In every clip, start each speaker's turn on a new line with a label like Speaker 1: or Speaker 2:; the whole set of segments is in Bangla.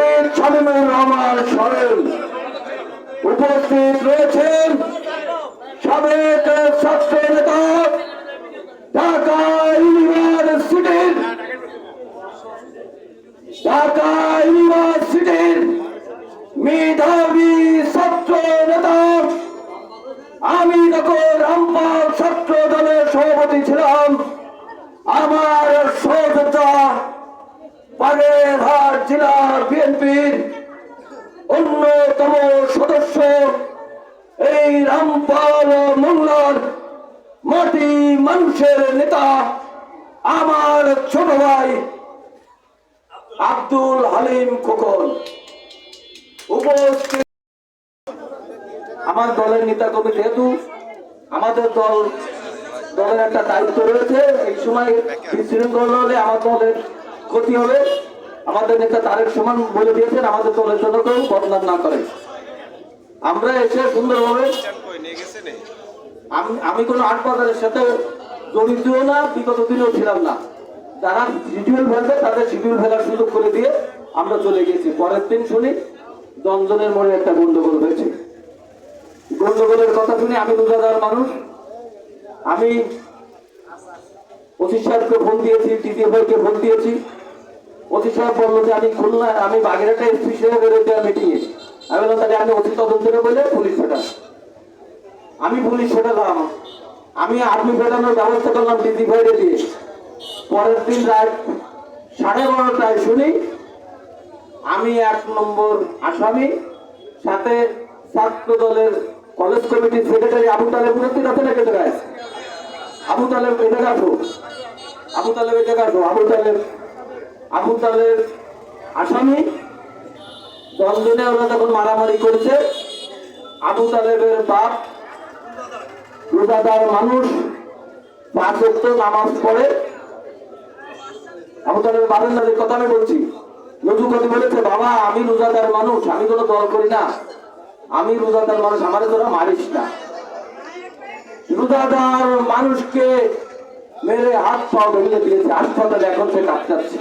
Speaker 1: কৃষিবিদ শামীমুর রহমান সরেন উপস্থিত রয়েছেন অন্যতম সদস্য এই রামপাল মোল্লার মাটি মানুষের নেতা আমার ছোট ভাই আব্দুল হালিম খোকন। উপস্থিত। আমার দলের নেতা কবি যেহেতু, আমাদের দল, দলের একটা দায়িত্ব রয়েছে। এই সময় বিশৃঙ্খল হলে আমার দলের ক্ষতি হবে। আমাদের নেতা তারেক সমান বলে দিয়েছেন, আমাদের দলের জন্য কেউ বদনাম না করে। আমরা এসে সুন্দরভাবে আমি কোনো আট বাজারের সাথে জড়িতও না, বিগত দিনেও ছিলাম না। যারা শিডিউল ফেলবে, তাদের শিডিউল ফেলার সুযোগ করে দিয়ে আমরা চলে গেছি পরের দিন শুনি দমজনের মনে একটা গন্ডগোল হয়েছে। গন্ডগোলের কথা শুনে আমি রোজাদার মানুষ। আমি অফিস সাহেবকে ফোন দিয়েছি টিটি ভাইকে ফোন দিয়েছি। অফিস সাহেব বলল যে আমি খুলনা, আমি বাগেরহাটে এসপি সাহেবের মিটিং এ আমি বললাম, তাহলে আমি অতি তদন্তের বলে পুলিশ ফেটান আমি পুলিশ ফেটালাম আমি আর্মি ফেটানোর ব্যবস্থা করলাম টিটি ভাইরে দিয়ে। পরের দিন রাত সাড়ে বারোটায় শুনি, আমি এক নম্বর আসামি, সাথে ছাত্র দলের কলেজ কমিটির সেক্রেটারি আবু তালেব উপস্থিত আছে না কেটে আবু তালেব এটা আসো আবু তালেব এটা আসো আবু তালেব আবু তালেব আসামি। দশজনে ওরা তখন মারামারি করেছে, আবু তালেবের বাপ রোজাদার মানুষ পাঁচ নামাজ পড়ে। আবু তালেবের বাবের নাদের কথা আমি বলছি। নজু কবি বলেছে, বাবা, আমি রোজাদার মানুষ, আমি কোনো দল করি না। আমি রোজাদার মানুষ, আমারে তোরা মারিস না। রোজাদার মানুষকে মেরে হাত পা ভেঙে দিয়েছে, হাসপাতালে এখন সে কাটকাচ্ছে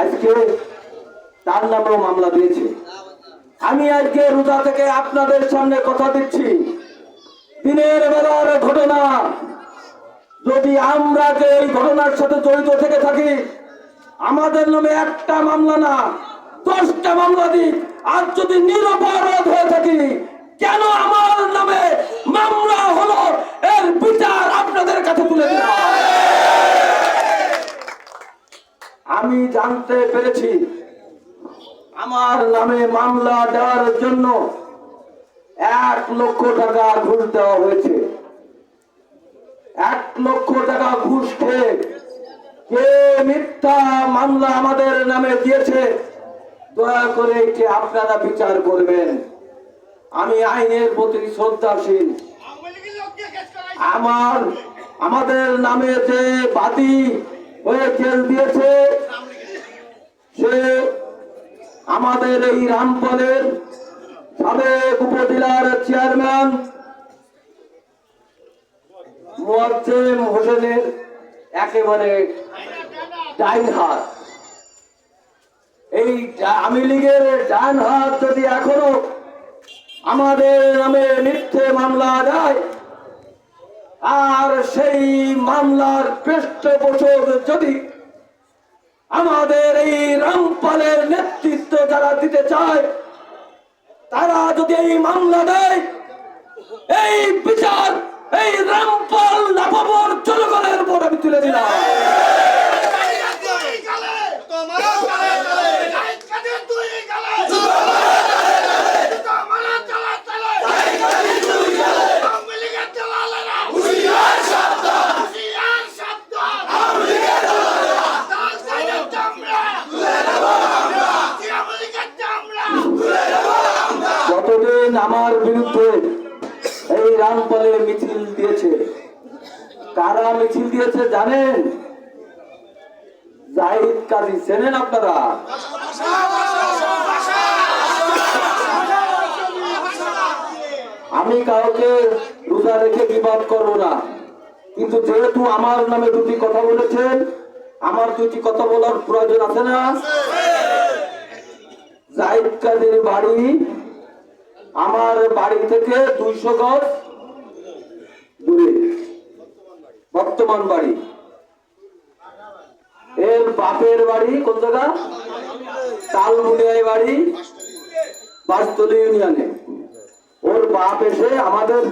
Speaker 1: আজকে তার নামেও মামলা দিয়েছে। আমি আজকে রোজা থেকে আপনাদের সামনে কথা দিচ্ছি। দিনের বেলার ঘটনা, যদি আমরা যে এই ঘটনার সাথে জড়িত থেকে থাকি, আমাদের নামে একটা মামলা না, দশটা মামলা দিই আর যদি নিরপরাধ হয়ে থাকি, কেন আমার নামে মামলা হলো? এর বিচার আপনাদের কাছে তুলে দিলাম। আমি জানতে পেরেছি আমার নামে মামলা দেওয়ার জন্য এক লক্ষ টাকা ঘুষ দেওয়া হয়েছে। এক লক্ষ টাকা ঘুষ খেয়ে কে মিথ্যা মামলা আমাদের নামে দিয়েছে দয়া করে এটি আপনারা বিচার করবেন। আমি আইনের প্রতি শ্রদ্ধাশীল। আমার আমাদের নামে যে বাদী জেল দিয়েছে। সে আমাদের এই রামপালের সাবেক উপজেলার চেয়ারম্যান মোয়াজ্জেম হোসেনের একেবারে ডাইন হাত এই আওয়ামী লীগের ডান হাত যদি এখনও আমাদের নামে মিথ্যে মামলা দেয় আর সেই মামলার পৃষ্ঠপোষক যদি আমাদের এই রামপালের নেতৃত্ব যারা দিতে চায়, তারা যদি এই মামলা দেয়, এই বিচার এই রামপাল নাপাবর জনগণের উপর আমি তুলে দিলাম। আমার বিরুদ্ধে এই রাম প্রাণপণে মিছিল দিয়েছে। কারা মিছিল দিয়েছে জানেন? জাহিদ কাজী চেনেন আপনারা? আমি কাউকে রোজা রেখে বিবাদ করব না। কিন্তু যেহেতু আমার নামে দুটি কথা বলেছেন আমার দুটি কথা বলার প্রয়োজন আছে না? জাহিদ কাজীর বাড়ি আমার বাড়ি থেকে দুইশো গজ দূরে, বর্তমান বাড়ি। এর বাপের বাড়ি কোন জায়গা? তালমুনিয়ায় বাড়ি, বাসতলী ইউনিয়নে। ওর বাপ এসে আমাদের,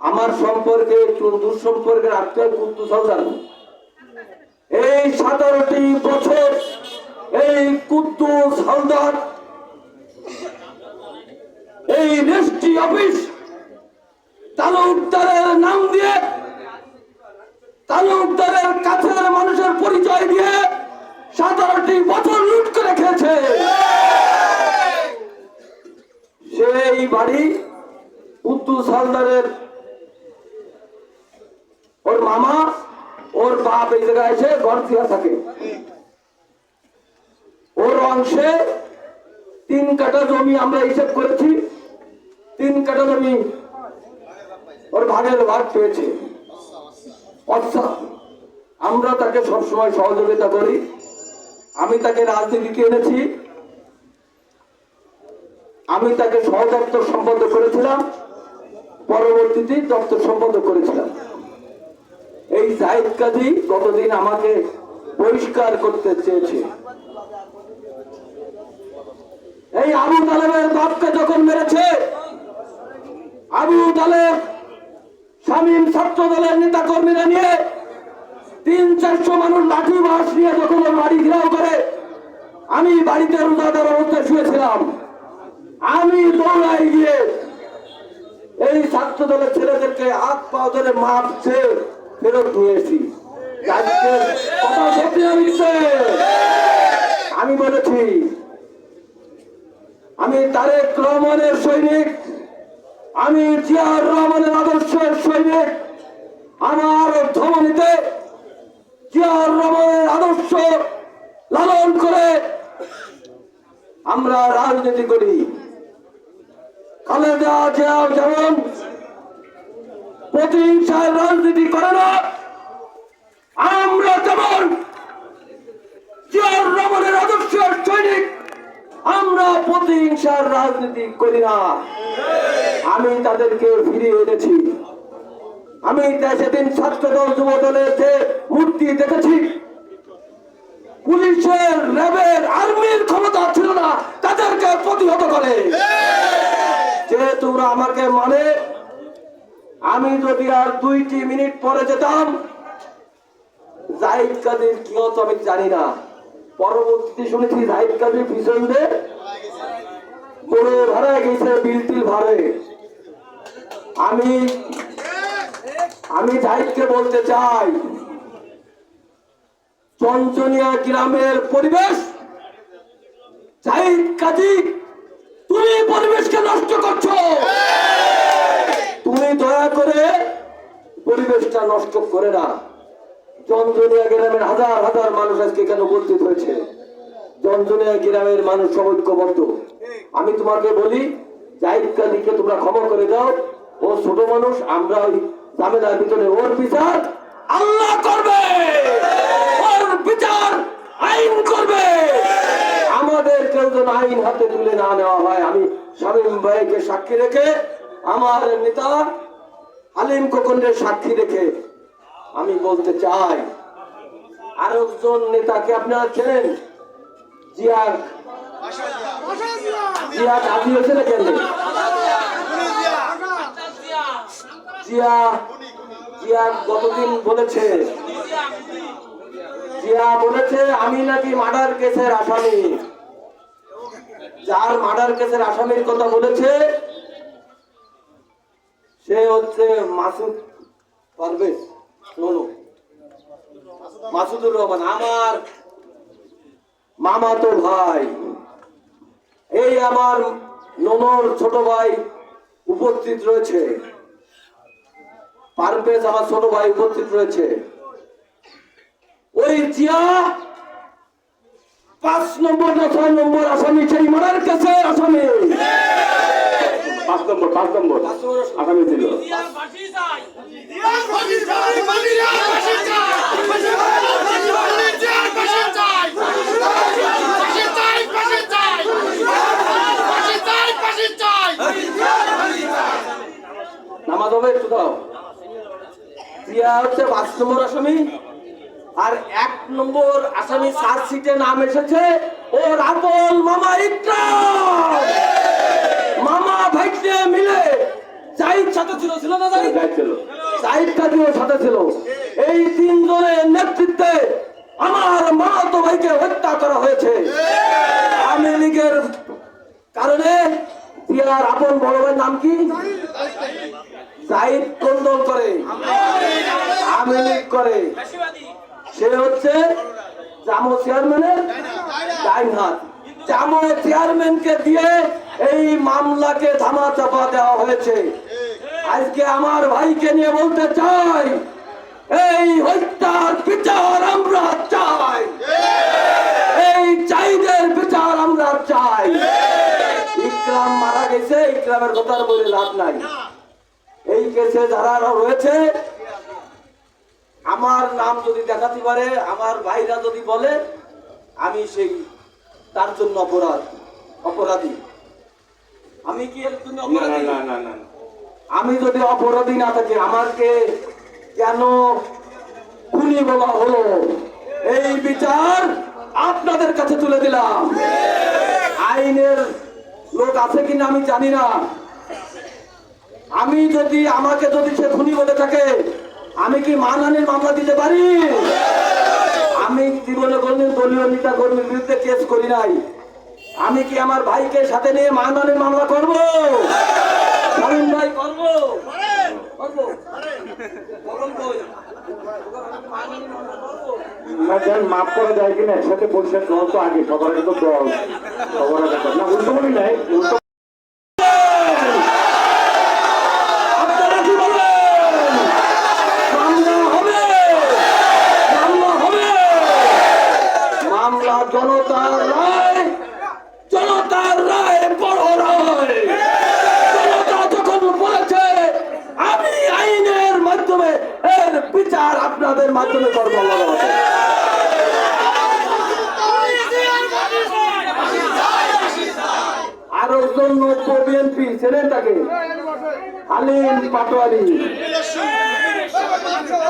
Speaker 1: আমার সম্পর্কে একটু দুঃসম্পর্কের আত্মীয় কুদ্দুস হালদার এই সতেরোটি বছর এই কুদ্দুস হালদার এই রেস্টি অফিস তালুকদারের নাম দিয়ে তালুকদারের কাছের মানুষের পরিচয় দিয়ে সতেরোটি বছর লুট করে খেয়েছে। সেই বাড়ি উদ্দুস হালদারের ওর মামা, ওর বাপ এই জায়গায় এসে গড়তিয়া থাকে। ওর অংশে তিন কাঠা জমি আমরা হিসেব করেছি। তিন কাঠা জমি ওর ভাগের ভাগ পেয়েছে। আমরা তাকে সবসময় সহযোগিতা করি। আমি তাকে রাজনীতিতে এনেছি। আমি তাকে সহদপ্তর সম্পাদক করেছিলাম। পরবর্তীতে দপ্তর সম্পাদক করেছিলাম। এই জাহিদ কাজী গতদিন আমাকে পরিষ্কার করতে চেয়েছে। এই আবু তালেবের বাপকে যখন মেরেছে আবু তালেব স্বামীর ছাত্র দলের নেতা কর্মীরা নিয়ে তিন, চারশো মানুষ লাঠি বাস নিয়ে যখন বাড়ি ঘেরাও করে, আমি বাড়িতে রোজাদার অবস্থায় শুয়েছিলাম আমি দৌড়াই গিয়ে এই ছাত্র দলের ছেলেদেরকে হাত পা ধরে মারছে ফেরত নিয়ে এসি আজকে কথা সত্যি না মিথ্যে? আমি বলেছি, আমি তারেক রহমানের সৈনিক আমি জিয়ার রহমানের আদর্শের সৈনিক। আমার ধমনীতে জিয়ার রহমানের আদর্শ লালন করে আমরা রাজনীতি করি। খালেদা জিয়া যেমন প্রতিহিংসার রাজনীতি করে না, আমরা যেমন জিয়ার রহমানের আদর্শের সৈনিক আমরা প্রতিহিংসার রাজনীতি করি না। আমি তাদেরকে ফিরিয়ে এনেছি। আমি সেদিন ছাত্র যুব দলের যে মূর্তি দেখেছি, পুলিশের, র্যাবের, আর্মির ক্ষমতা ছিল না, তাদেরকে প্রতিহত করে। যেহেতু ওরা আমাকে মানে আমি যদি আর দুইটি মিনিট পরে যেতাম, জাহিদ কাদের কি হতো আমি জানি না। পরবর্তীতে শুনেছি জাহিদ কাদের পিছন দিয়ে। ভাড়ায় গেছে বিলটিল ভাড়ে আমি আমি জাহিদকে বলতে চাই, চঞ্চনিয়া গ্রামের পরিবেশ, জাহিদ কাজী, তুমি পরিবেশকে নষ্ট করছ। তুমি দয়া করে পরিবেশটা নষ্ট করে না চঞ্চনিয়া গ্রামের হাজার হাজার মানুষ আজকে কেন উপস্থিত হয়েছে? চঞ্চনিয়া গ্রামের মানুষ সবৈক্যবদ্ধ। আমি তোমাকে বলি, জাহিদ কালীকে তোমরা ক্ষমা করে দাও। ও ছোট মানুষ, আমরা ওই ঝামেলার ভিতরে, ওর বিচার আল্লাহ করবে। ওর বিচার আইন করবে। আমাদের কেউ যেন আইন হাতে তুলে না নেওয়া হয়। আমি শামীম ভাইকে সাক্ষী রেখে, আমার নেতা আলিম খোকনের সাক্ষী রেখে আমি বলতে চাই, আরেকজন নেতাকে আপনারা চেনেন? জিয়া জিয়া কাজী হয়েছে না কেন? জিয়া জিয়া গতদিন বলেছে। জিয়া বলেছে, আমি নাকি মার্ডার কেসের আসামি। যার মার্ডার কেসের আসামির কথা বলেছে, সে হচ্ছে মাসুদ পারভেজ। ননু মাসুদুর রহমান আমার মামা তো ভাই এই আমার ননর ছোট ভাই উপস্থিত রয়েছে। পারভেজ আমার ছোট ভাই উপস্থিত রয়েছে। ওই জিয়া পাঁচ নম্বর না ছয় নম্বর আসামি সেই মারার কাছে আসামি।
Speaker 2: পাঁচ নম্বর পাঁচ নম্বর আগামী ছিল
Speaker 1: নামাজ হবে একটু দাও জিয়া হচ্ছে পাঁচ নম্বর আসামি। আর এক নম্বর আসামি চার সিটে নাম এসেছে। ও রাবল মামা ইকরাম! মামা ভাইটে মিলে জাহিদ সাথে ছিল ছিল না জাহিদ?
Speaker 2: যাইছিল
Speaker 1: জাহিদ কাজীও সাথে ছিল। এই তিনজনের নেতৃত্বে আমার মামাতো ভাইকে হত্যা করা হয়েছে। আওয়ামী লীগের কারণে জিয়ার আপন বড় ভাইয়ের নাম কি? জাহিদ কোন করে? আওয়ামী লীগ করে। সে হচ্ছে জামো চেয়ারম্যানের ডাইন হাত জামো চেয়ারম্যানকে দিয়ে এই মামলাকে ধামা চাপা দেওয়া হয়েছে। আজকে আমার ভাইকে নিয়ে বলতে চাই, এই হত্যার বিচার আমরা চাই। এই চাইদের বিচার আমরা চাই। ইকরাম মারা গেছে, ইকরামের কথা বলে লাভ নাই। এই কেসে যারা রয়েছে আমার নাম যদি দেখাতে পারে আমার ভাইরা যদি বলে আমি সেই তার জন্য অপরাধ অপরাধী। আমি কি এর জন্য অপরাধী?
Speaker 2: না না না
Speaker 1: আমি যদি অপরাধী না থাকি আমাকে কেন খুনি বলা হলো? এই বিচার আপনাদের কাছে তুলে দিলাম। আইনের লোক আছে কিনা আমি জানি না। আমি যদি, আমাকে যদি সে খুনি বলে থাকে, আমি কি মানহানির মামলা দিতে পারি? আমি জীবনে কোনদিন দলীয় নেতা কর্মীর বিরুদ্ধে কেস করি নাই। আমি কি আমার ভাইকে সাথে নিয়ে মানহানির মামলা করব? শামীম ভাই, করব?
Speaker 2: মাফ কিনা? বলছেন দল তো আগে, সবার তো দল সবার না, উল্টো নাই উল্টো
Speaker 1: আপনারা কি বলেন? মামলা হবে মামলা হবে মামলা জনতার রায় জনতার রায় বড় রায়। জনতা যখন বলেছে, আমি আইনের মাধ্যমে এর বিচার আপনাদের মাধ্যমে করব। আর নব্য বিএনপি ছিলেন তাকে হালিম পাটোয়ারি।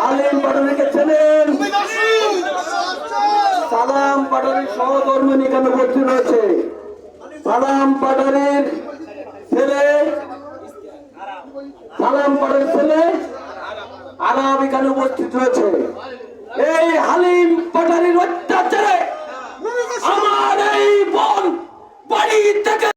Speaker 1: হালিম পাটোয়ারিকে ছিলেন সালাম পাটারির সহকর্মী এখানে উপস্থিত রয়েছে। সালাম পাটারির ছেলে সালাম পাটের ছেলে, আরাম এখানে উপস্থিত রয়েছে। এই হালিম পাটারির অত্যাচারে আমার এই বোন বাড়ি থেকে